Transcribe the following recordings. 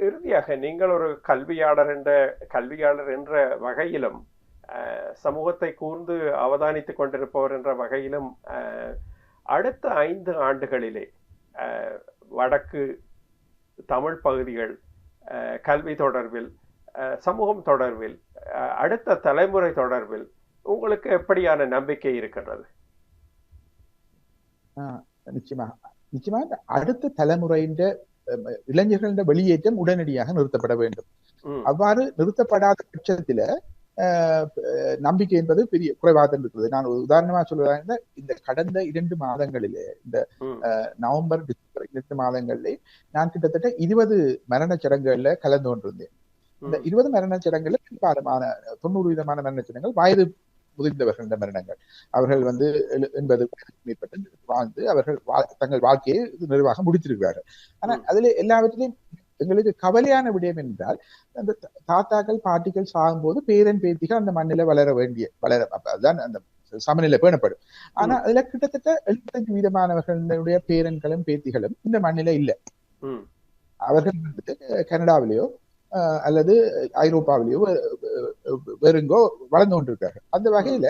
இறுதியாக நீங்கள் ஒரு கல்வியாளர் என்ற கல்வியாளர் என்ற வகையிலும் சமூகத்தை கூர்ந்து அவதானித்துக் கொண்டிருப்பவர் என்ற வகையிலும் அடுத்த ஐந்து ஆண்டுகளிலே வடக்கு தமிழ் பகுதிகள் அஹ், கல்வி தொடர்பில் அஹ், சமூகம் தொடர்பில் அஹ், அடுத்த தலைமுறை தொடர்பில் உங்களுக்கு எப்படியான நம்பிக்கை இருக்கின்றது நிச்சயமா. நிச்சயமா அடுத்த தலைமுறையின் இளைஞர்களின் வெளியேற்றம் உடனடியாக நிறுத்தப்பட வேண்டும். அவ்வாறு நிறுத்தப்படாத பட்சத்துல நம்பிக்கை என்பது பெரிய குறைவாக இருக்கிறது நான் ஒரு உதாரணமா சொல்றதா இந்த கடந்த இரண்டு மாதங்களிலே இந்த நவம்பர் டிசம்பர் இரண்டு மாதங்களிலே நான் கிட்டத்தட்ட இருபது மரணச் சடங்குகள்ல கலந்து கொண்டிருந்தேன். இந்த இருபது மரணச் சடங்குல பெரும்பாலான தொண்ணூறு விதமான மரணச் சடங்குகள் வயது முதிர்ந்தவர்களின் மரணங்கள். அவர்கள் வந்து எண்பது மேற்பட்டு வாழ்ந்து அவர்கள் தங்கள் வாழ்க்கையை நிறைவாக முடித்திருக்கிறார்கள். ஆனா ம். அதுல எல்லாவற்றிலையும் எங்களுக்கு கவலையான விடயம் என்றால் அந்த தாத்தாக்கள் பாட்டிகள் சாகும்போது பேரன் பேத்திகள் அந்த மண்ணில வளர வேண்டிய வளர அதுதான் அந்த சமநிலை பேணப்படும். ஆனா அதுல கிட்டத்தட்ட எழுபத்தஞ்சு வீதமானவர்களுடைய பேரன்களும் பேத்திகளும் இந்த மண்ணில இல்ல. அவர்கள் வந்துட்டு கனடாவிலேயோ அல்லது ஐரோப்பாவிலேயோ வேறெங்கோ வளர்ந்து கொண்டிருக்கார்கள் அந்த வகையில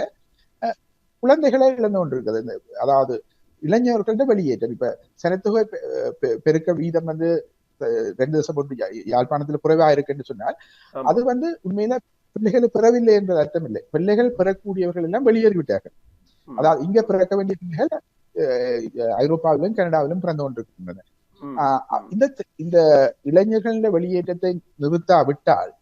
குழந்தைகளை இழந்து கொண்டிருக்கிறது இந்த அதாவது இளைஞர்கள்ட்ட வெளியேற்றம். இப்ப சனத்தொகை பெருக்க வீதம் வந்து ரெண்டு போட்டு யா- யாழ்ப்பாணத்துல குறைவா இருக்குன்னு சொன்னால். அது வந்து உண்மையில பிள்ளைகள் பெறவில்லை என்பது அர்த்தம் இல்லை பிள்ளைகள் பெறக்கூடியவர்கள் எல்லாம் வெளியேறிவிட்டார்கள் அதாவது இங்க பிறக்க வேண்டிய பிள்ளைகள் ஐரோப்பாவிலும் கனடாவிலும் பிறந்து கொண்டிருக்கின்றன இந்த இந்த இளைஞர்களின் வெளியேற்றத்தை நிறுத்தாவிட்டால்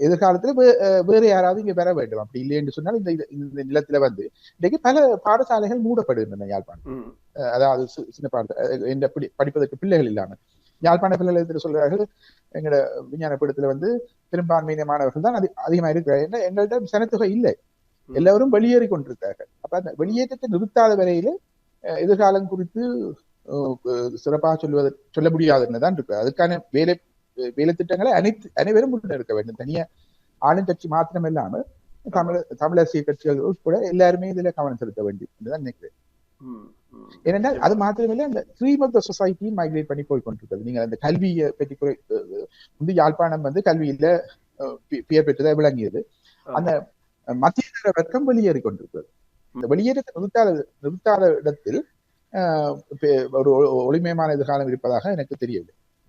எதிர்காலத்துல வேற யாராவது இங்க வர வேண்டும். அப்படி இல்லை என்று சொன்னால் இந்த இந்த நிலத்துல வந்து இன்றைக்கு பல பாடசாலைகள் மூடப்படுகின்றன யாழ்ப்பாணம். அதாவது சின்ன பாட இந்த படி- படிப்பதற்கு பிள்ளைகள் இல்லாமல். யாழ்ப்பாண பிள்ளைகள் சொல்றார்கள் எங்களோட விஞ்ஞான பீடத்துல வந்து பெரும்பான்மையின மாணவர்கள் தான் அதி- அதிகமா இருக்கிறார்கள். ஏன்னா எங்கள்ட்ட சனத்தொகை இல்லை. எல்லாரும் வெளியேறி கொண்டிருக்கிறார்கள். அப்ப அந்த வெளியேற்றத்தை நிறுத்தாத வரையில எதிர்காலம் குறித்து சிறப்பாக சொல்வது சொல்ல முடியாதுன்னு தான் இருக்கு அதுக்கான வேலை வேலை திட்டங்களை அனைத்து அனைவரும் முன்னெடுக்க வேண்டும். தனியா ஆளுங்கட்சி மாத்திரம் இல்லாமல் தமிழ் தமிழரசிய கட்சிகள் உட்பட எல்லாருமே இதுல கவனம் செலுத்த வேண்டும் தான் நினைக்கிறேன். ஏனென்றால் அது மாத்திரமில்லை அந்த க்ரீம் ஆஃப் த சொசைட்டியும் மைக்ரேட் பண்ணி போய் கொண்டிருக்கிறது நீங்க அந்த கல்வியை பற்றி குறை வந்து யாழ்ப்பாணம் வந்து கல்வியில பெயர் பெற்றதா விளங்கியது. அந்த மத்திய வர்க்கம் வெளியேறி கொண்டிருக்கிறது இந்த வெளியேற்றத்தை நிறுத்தாத நிறுத்தாத இடத்தில் ஒரு ஒளிமயமான எதிர்காலம் இருப்பதாக எனக்கு தெரியவில்லை.